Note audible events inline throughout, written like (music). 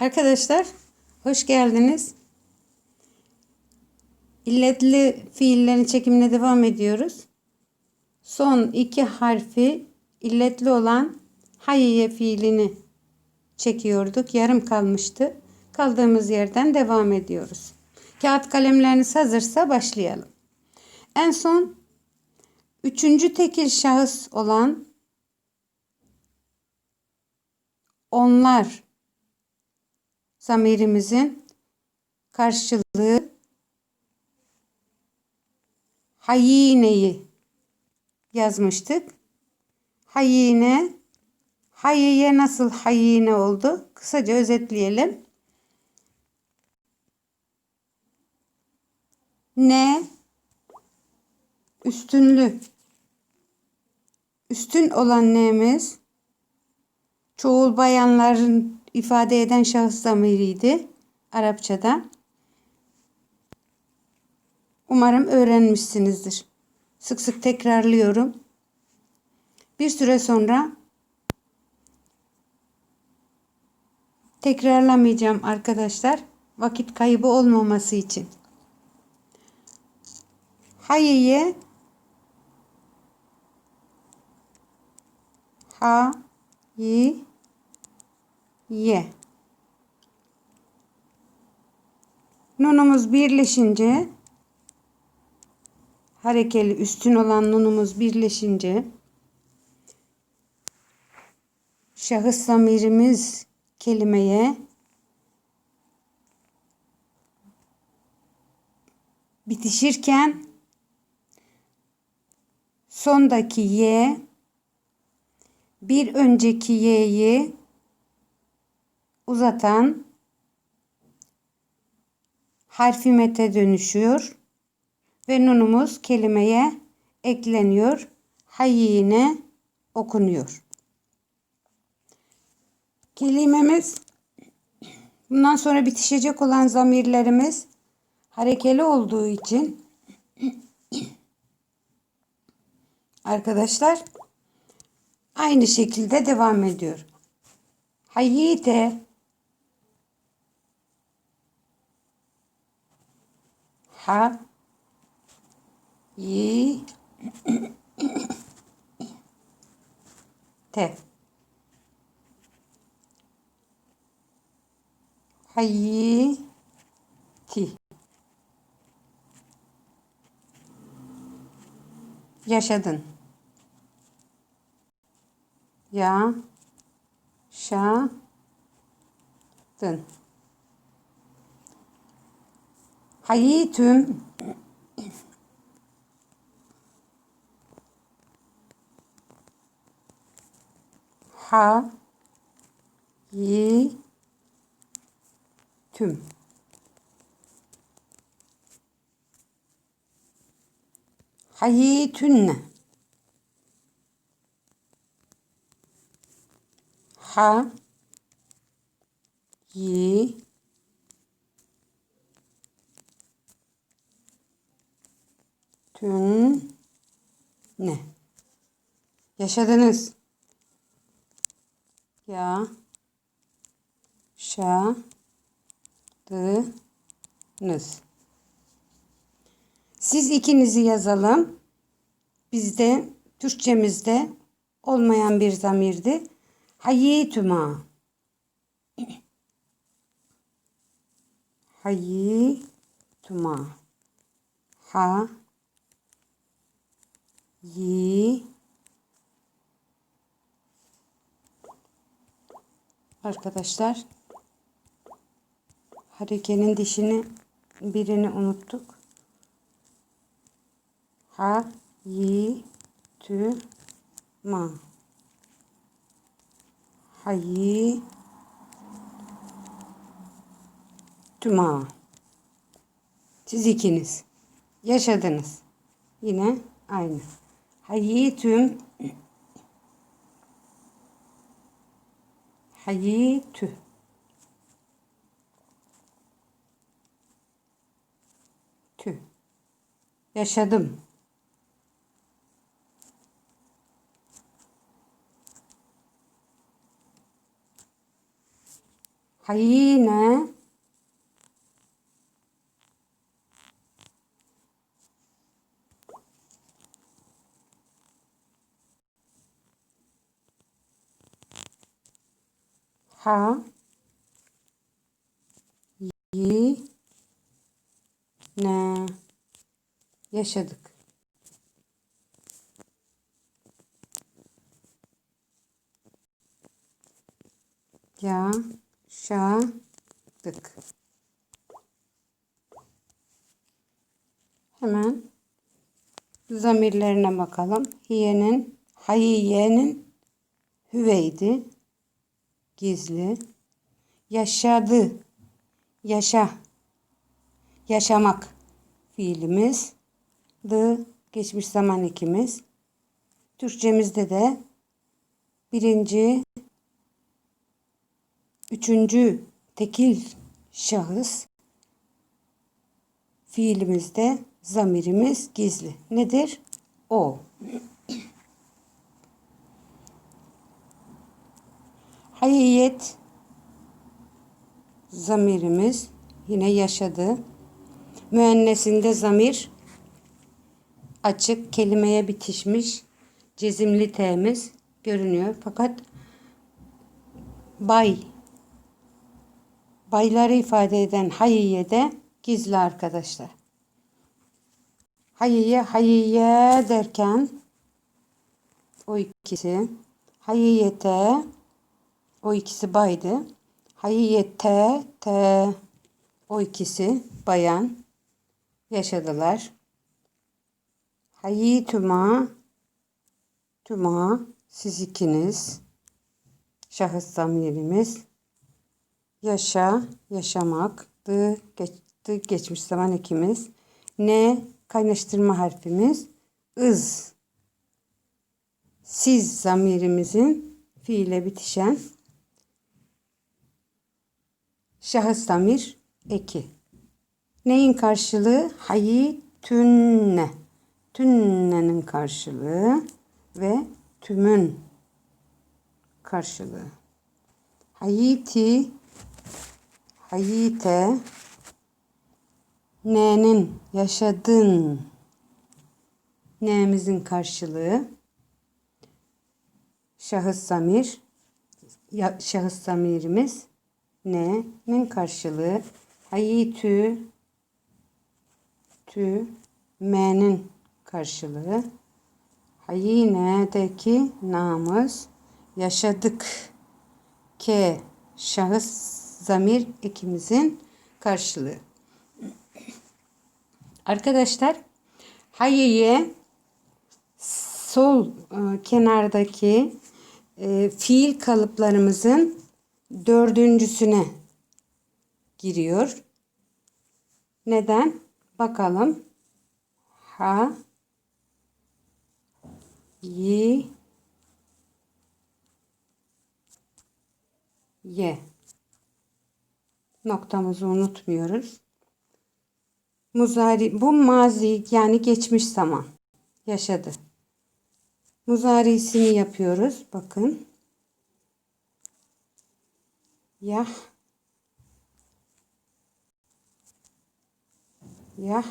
Arkadaşlar hoş geldiniz. İlletli fiillerin çekimine devam ediyoruz. Son iki harfi illetli olan hayye fiilini çekiyorduk. Yarım kalmıştı. Kaldığımız yerden devam ediyoruz. Kağıt kalemleriniz hazırsa başlayalım. En son üçüncü tekil şahıs olan onlar zamirimizin karşılığı hayineyi yazmıştık. Hayine hayiye nasıl hayine oldu? Kısaca özetleyelim. Ne üstünlü üstün olan ne'miz çoğul bayanların ifade eden şahıs zamiriydi Arapçada. Umarım öğrenmişsinizdir. Sık sık tekrarlıyorum. Bir süre sonra tekrarlamayacağım arkadaşlar. Vakit kaybı olmaması için. Hayye ha yi ye. Nunumuz birleşince harekeli üstün olan nunumuz birleşince şahıs zamirimiz kelimeye bitişirken sondaki y bir önceki y'yi uzatan harfi mete dönüşüyor ve nunumuz kelimeye ekleniyor. Hayyine okunuyor. Kelimemiz bundan sonra bitişecek olan zamirlerimiz harekeli olduğu için (clears throat) arkadaşlar aynı şekilde devam ediyor. Hayyite ha? Yi. Te hayyi ti. Yaşadın. Ya şa dın Hayitüm ha. Yi tüm. Hayitünne ha. Yi tün ne? Yaşadınız. Ya. Şadınız siz ikinizi yazalım. Bizde Türkçemizde olmayan bir zamirdi. Hayyituma hayyituma ha yi Arkadaşlar harekenin dişini birini unuttuk. Ha yi tü ma. Hayi tüma siz ikiniz. Yaşadınız. Yine aynı hayyitüm hayyitü tü yaşadım. Hayine. Ha. Yi. Ne. Yaşadık. Yaşadık. Hemen zamirlerine bakalım. Hiyenin, hayiyenin hüveydi. Gizli. Yaşadı. Yaşa. Yaşamak fiilimiz. The geçmiş zaman ekimiz. Türkçemizde de birinci, üçüncü tekil şahıs fiilimizde zamirimiz gizli. Nedir? O. Hayyet zamirimiz yine yaşadı. Müennesinde zamir açık kelimeye bitişmiş cezimli T'miz görünüyor. Fakat bay bayları ifade eden hayyiye de gizli arkadaşlar. Hayyiye hayyiye derken o ikisi hayyiyete o ikisi baydı. Hayyiyete te o ikisi bayan. Yaşadılar. Hayyi tüma tüma siz ikiniz. Şahıs zamirimiz yaşa yaşamak dı, geç, dı geçmiş zaman ekimiz ne kaynaştırma harfimiz. Iz siz zamirimizin fiile bitişen şahıs zamir eki. Neyin karşılığı? Hayi tünne. Tünnenin karşılığı ve tümün karşılığı. Hayiti hayite ne'nin yaşadın ne'mizin karşılığı şahıs zamir şahıs zamirimiz ne'nin karşılığı. Hayitü tü. M'nin karşılığı. Hayine'deki namız yaşadık. Ke. Şahıs. Zamir. Ekimizin karşılığı. Arkadaşlar hayiye sol e, kenardaki e, fiil kalıplarımızın dördüncüsüne giriyor. Neden? Bakalım. Ha yi ye. Noktamızı unutmuyoruz. Muzari bu mazi yani geçmiş zaman yaşadı. Muzarisini yapıyoruz. Bakın. Yah Yah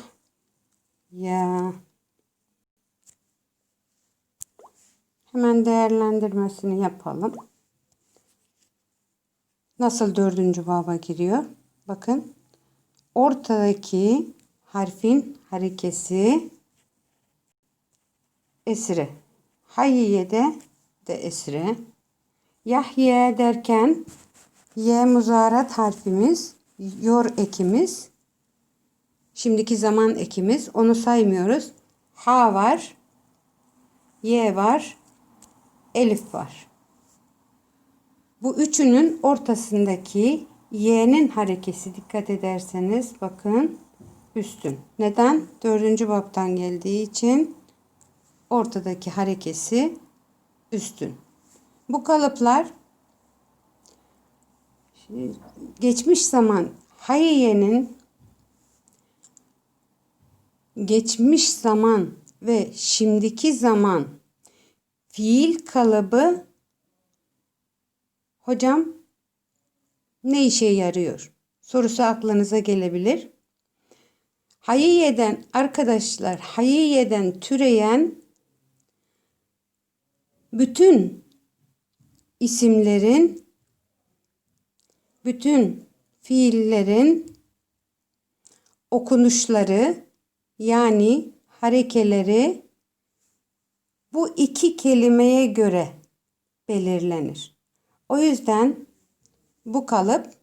ya Hemen değerlendirmesini yapalım. Nasıl dördüncü baba giriyor? Bakın. Ortadaki harfin harekesi esire. Hayyiye'de de esire. Yahye derken ye muzarat harfimiz, yor ekimiz, şimdiki zaman ekimiz. Onu saymıyoruz. Ha var, ye var, elif var. Bu üçünün ortasındaki y'nin harekesi dikkat ederseniz bakın üstün. Neden? Dördüncü baptan geldiği için ortadaki harekesi üstün. Bu kalıplar geçmiş zaman hayyenin geçmiş zaman ve şimdiki zaman fiil kalıbı hocam ne işe yarıyor? Sorusu aklınıza gelebilir. Hayiyeden arkadaşlar, hayiyeden türeyen bütün isimlerin, bütün fiillerin okunuşları yani harekeleri bu iki kelimeye göre belirlenir. O yüzden bu kalıp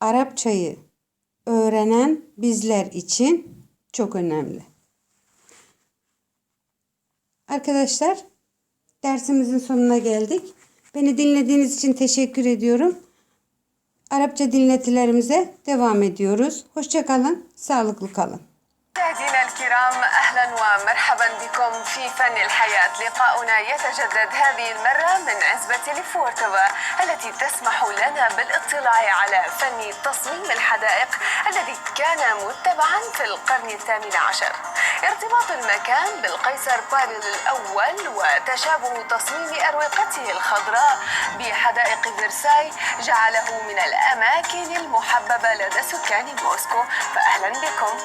Arapçayı öğrenen bizler için çok önemli. Arkadaşlar dersimizin sonuna geldik. Beni dinlediğiniz için teşekkür ediyorum. Arapça dinletilerimize devam ediyoruz. Hoşçakalın, sağlıklı kalın. Kiram أهلا ومرحبا بكم في فن الحياة. لقاؤنا يتجدد هذه المرة من عزبة لفورتوفا التي تسمح لنا بالاطلاع على فن تصميم الحدائق الذي كان متبعا في القرن الثامن عشر. ارتباط المكان بالقيصر بابل الأول وتشابه تصميم أروقته الخضراء بحدائق فرساي جعله من الأماكن المحببة لدى سكان موسكو. فاهلا بكم.